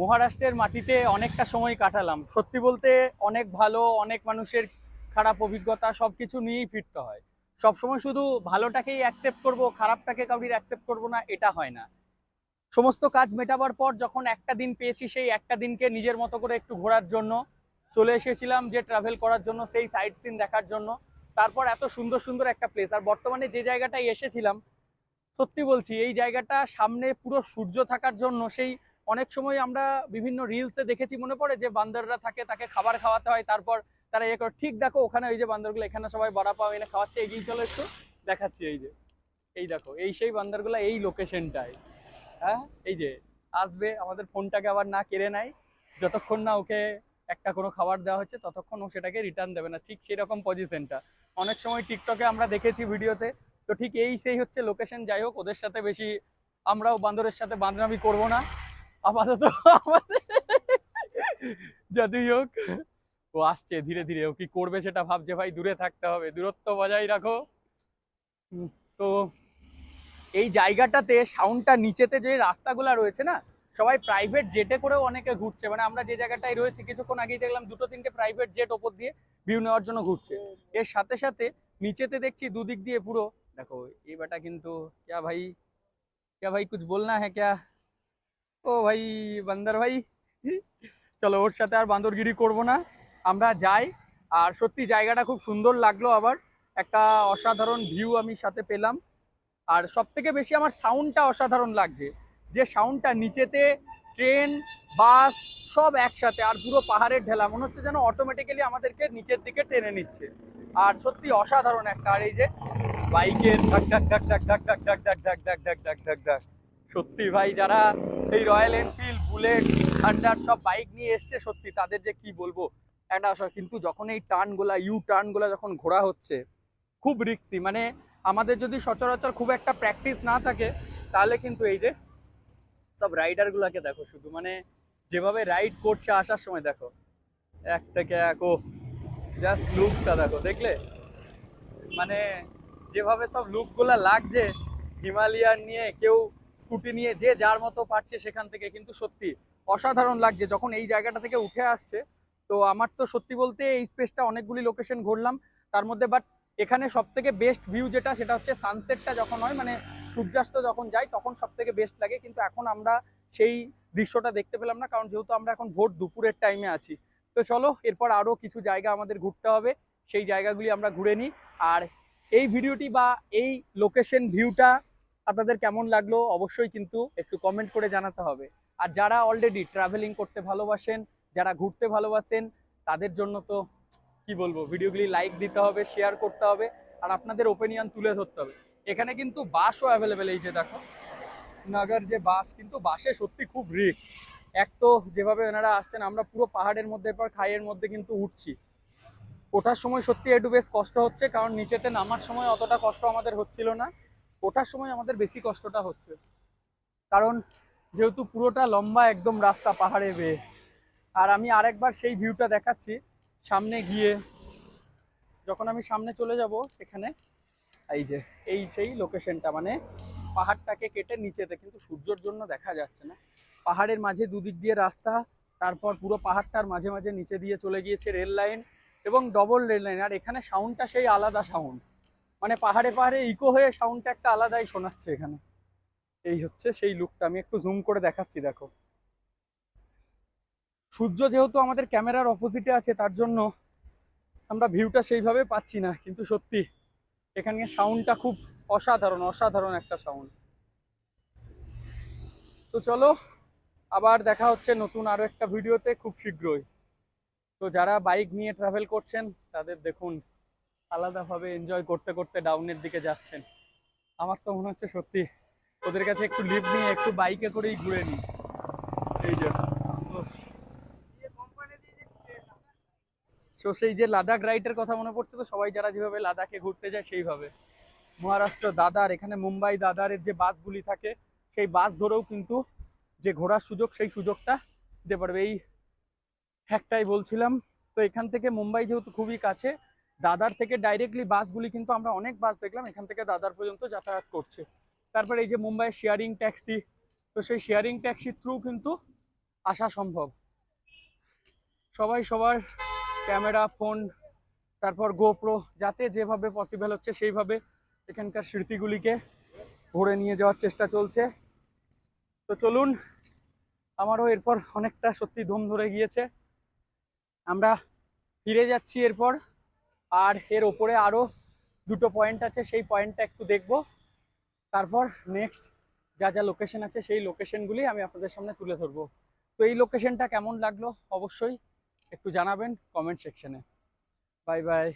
মহারাষ্ট্রের মাটিতে অনেকটা সময় কাটালাম। সত্যি বলতে অনেক ভালো, অনেক মানুষের খারাপ অভিজ্ঞতা সব কিছু নিয়েই ফিরতে হয়। সবসময় শুধু ভালোটাকেই অ্যাকসেপ্ট করব, খারাপটাকে কাউরির অ্যাকসেপ্ট করব না, এটা হয় না। সমস্ত কাজ মেটাবার পর যখন একটা দিন পেয়েছি, সেই একটা দিনকে নিজের মতো করে একটু ঘোরার জন্য, চলে এসেছিলাম যে ট্রাভেল করার জন্য, সেই সাইট সিন দেখার জন্য। তারপর এত সুন্দর সুন্দর একটা প্লেস আর বর্তমানে যে জায়গাটায় এসেছিলাম, সত্যি বলছি, এই জায়গাটা সামনে পুরো সূর্য থাকার জন্য, সেই অনেক সময় আমরা বিভিন্ন রিলসে দেখেছি, মনে পড়ে যে বান্দররা থাকে, তাকে খাবার খাওয়াতে হয়, তারপর তারা ইয়ে করে, ঠিক দেখো ওখানে ওই যে বান্দরগুলো, এখানে সবাই বড়া পাও, এনে খাওয়াচ্ছে, এগিয়ে চলো একটু, দেখাচ্ছি এই যে, এই দেখো, এই সেই বান্দরগুলো এই লোকেশনটায় হ্যাঁ? এই যে, আসবে, আমাদের ফোনটাকে আবার না কেড়ে নেয়, যতক্ষণ না ওকে একটা কোনো খাবার দেওয়া হচ্ছে, ততক্ষণ ও সেটাকে রিটার্ন দেবে না, ঠিক সেই রকম পজিশনটা অনেক সময় টিকটকে আমরা দেখেছি ভিডিওতে, তো ঠিক এই সেই হচ্ছে লোকেশন যাই হোক, ওদের সাথে বেশি আমরাও বান্দরের সাথে বান্দরামি করব না। আপাতত যতই হোক, ও আসছে, ধীরে ধীরে ও কি করবে সেটা ভাবছে ভাই, দূরে থাকতে হবে, দূরত্ব বজায় রাখো। তো এই জায়গাটাতে, সাউন্ডটা নিচেতে যে রাস্তাগুলো রয়েছে না, সবাই প্রাইভেট জেটে করেও অনেকে ঘুরছে। মানে আমরা যে জায়গাটায় রয়েছে, কিছুক্ষণ আগেই দেখলাম দুটো তিনটে প্রাইভেট জেট ওপর দিয়ে ভিউ নেওয়ার জন্য ঘুরছে। এর সাথে সাথে নিচেতে দেখছি দুদিক দিয়ে পুরো, দেখো, এই বেটা কিন্তু, ক্যা ভাই? ক্যা ভাই, কুছ বলনা হ্যাঁ ক্যা? ও ভাই বান্দর ভাই চলো ওর সাথে আর বান্দরগিরি করব না আমরা যাই আর সত্যি জায়গাটা খুব সুন্দর লাগল আবার একটা অসাধারণ ভিউ আমি সাথে পেলাম আর সব থেকে বেশি আমার সাউন্ডটা অসাধারণ লাগছে যে সাউন্ডটা নিচেতে ট্রেন বাস সব একসাথে আর পুরো পাহাড়ের ঢেলা মনে হচ্ছে যেন অটোমেটিক্যালি আমাদেরকে নিচের দিকে টেনে নিচ্ছে আর সত্যি অসাধারণ একটা আর এই যে বাইকের ধাক ধাক ধাক ধাক ধাক ধাক ধাক ধাক ধাক ধাক ধাক ধাক ধাক ধাক সত্যি ভাই, যারা এই রয়্যাল এনফিল্ড বুলেট থান্ডার সব বাইক নিয়ে এসছে, সত্যি তাদের যে কি বলব একটা। কিন্তু যখন এই টার্নগুলা ইউ টার্নগুলা যখন ঘোরা হচ্ছে, খুব রিক্সি মানে আমাদের যদি সচরাচর খুব একটা প্র্যাকটিস না থাকে, তাহলে কিন্তু এই যে সব রাইডারগুলোকে দেখো শুধু মানে যেভাবে রাইড করছে আসার সময় দেখো, এক থেকে এক ও জাস্ট লুকটা দেখো, দেখলে মানে যেভাবে সব লুকগুলা লাগছে, হিমালয়ান নিয়ে কেউ স্কুটি নিয়ে যে যার মতো পারছে সেখান থেকে কিন্তু সত্যি অসাধারণ লাগছে। যখন এই জায়গাটা থেকে উঠে আসছে, তো আমার তো সত্যি বলতে এই স্পেসটা অনেকগুলি লোকেশন ঘুরলাম। তার মধ্যে বাট এখানে সব থেকে বেস্ট ভিউ যেটা, সেটা হচ্ছে সানসেটটা যখন হয় মানে সূর্যাস্ত যখন যাই তখন সব থেকে বেস্ট লাগে। কিন্তু এখন আমরা সেই দৃশ্যটা দেখতে পেলাম না, কারণ যেহেতু আমরা এখন ভোর দুপুরের টাইমে আছি। তো চলো, এরপর আরও কিছু জায়গা আমাদের ঘুরতে হবে। সেই জায়গাগুলি আমরা ঘুরে নিই। আর এই ভিডিওটি বা এই লোকেশন ভিউটা আপনাদের কেমন লাগল অবশ্যই কিন্তু একটু কমেন্ট করে জানাতে হবে। আর যারা অলরেডি ট্রাভেলিং করতে ভালোবাসেন, যারা ঘুরতে ভালোবাসেন, তাদের জন্য তো কি বলব, ভিডিওগুলি লাইক দিতে হবে শেয়ার করতে হবে, আর আপনাদের ওপিনিয়ন তুলে ধরতে হবে। এখানে কিন্তু বাসও অ্যাভেলেবেল এই যে দেখো। নগর যে বাস, কিন্তু বাসে সত্যি খুব রিস্ক এক তো যেভাবে ওনারা আসছেন, আমরা পুরো পাহাড়ের মধ্যে পর খাইয়ের মধ্যে কিন্তু উঠছি। ওঠার সময় সত্যি একটু বেশ কষ্ট হচ্ছে, কারণ নিচেতে নামার সময় অতটা কষ্ট আমাদের হচ্ছিল না। ওঠার সময় আমাদের বেশি কষ্টটা হচ্ছে। কারণ যেহেতু পুরোটা লম্বা একদম রাস্তা পাহাড়ে বেয়ে। আর আমি আরেকবার সেই ভিউটা দেখাচ্ছি, সামনে গিয়ে। যখন আমি সামনে চলে যাব সেখানে এই যে, এই সেই লোকেশনটা মানে পাহাড়টাকে কেটে নিচেতে, কিন্তু সূর্যর জন্য দেখা যাচ্ছে না। পাহাড়ের মাঝে দুদিক দিয়ে রাস্তা, তারপর পুরো পাহাড়টার মাঝে মাঝে নিচে দিয়ে চলে গিয়েছে রেল লাইন এবং ডবল রেল লাইন আর এখানে সাউন্ডটা সেই আলাদা সাউন্ড মানে পাহাড়ে পাহাড়ে ইকো হয়ে সাউন্ডটা একটা আলাদাই শোনাচ্ছে এখানে। এই হচ্ছে সেই লুকটা আমি একটু জুম করে দেখাচ্ছি, দেখো। সূর্য যেহেতু আমাদের ক্যামেরার অপোজিটে আছে, তার জন্য আমরা ভিউটা সেইভাবে পাচ্ছি না, কিন্তু সত্যি এখানে সাউন্ডটা খুব অসাধারণ অসাধারণ একটা সাউন্ড তো চলো, আবার দেখা হচ্ছে নতুন আরও একটা ভিডিওতে খুব শীঘ্রই। তো যারা বাইক নিয়ে ট্রাভেল করছেন, তাদের দেখুন আলাদাভাবে এনজয় করতে করতে ডাউনের দিকে যাচ্ছেন। আমার তো মনে হচ্ছে সত্যি ওদের কাছে একটু লিভ নিয়ে একটু বাইকে করেই ঘুরে নিই। এই যে, তো সেই যে লাদাখ রাইডের কথা মনে পড়ছে তো, সবাই যারা যেভাবে লাদাখে ঘুরতে যায় সেইভাবে। মহারাষ্ট্র দাদার, এখানে মুম্বাই দাদারের যে বাসগুলি থাকে, সেই বাস ধরেও কিন্তু যে ঘোরার সুযোগ, সেই সুযোগটা দিতে পারবে। এই একটাই বলছিলাম, তো এখান থেকে মুম্বাই যেহেতু খুবই কাছে দাদার থেকে ডাইরেক্টলি বাসগুলি কিন্তু আমরা অনেক বাস দেখলাম এখান থেকে দাদার পর্যন্ত যাতায়াত করছে। তারপরে এই যে মুম্বাই শেয়ারিং ট্যাক্সি তো সেই শেয়ারিং ট্যাক্সির থ্রু কিন্তু আসা সম্ভব। সবাই সবার ক্যামেরা ফোন তারপর গোপ্রো যাতে যেভাবে পসিবল হচ্ছে সেইভাবে এখানকার স্মৃতিগুলিকে ভরে নিয়ে যাওয়ার চেষ্টা চলছে। তো চলুন, আমারও এরপর অনেকটা সত্যি ধুম ধরে গিয়েছে। আমরা ফিরে যাচ্ছি এরপর। আর এর ওপরে আরও দুটো পয়েন্ট আছে, সেই পয়েন্টটা একটু দেখব। তারপর নেক্সট যা যা লোকেশন আছে, সেই লোকেশনগুলি আমি আপনাদের সামনে তুলে ধরবো। তো এই লোকেশনটা কেমন লাগল? অবশ্যই একটু জানাবেন কমেন্ট সেকশনে বাই বাই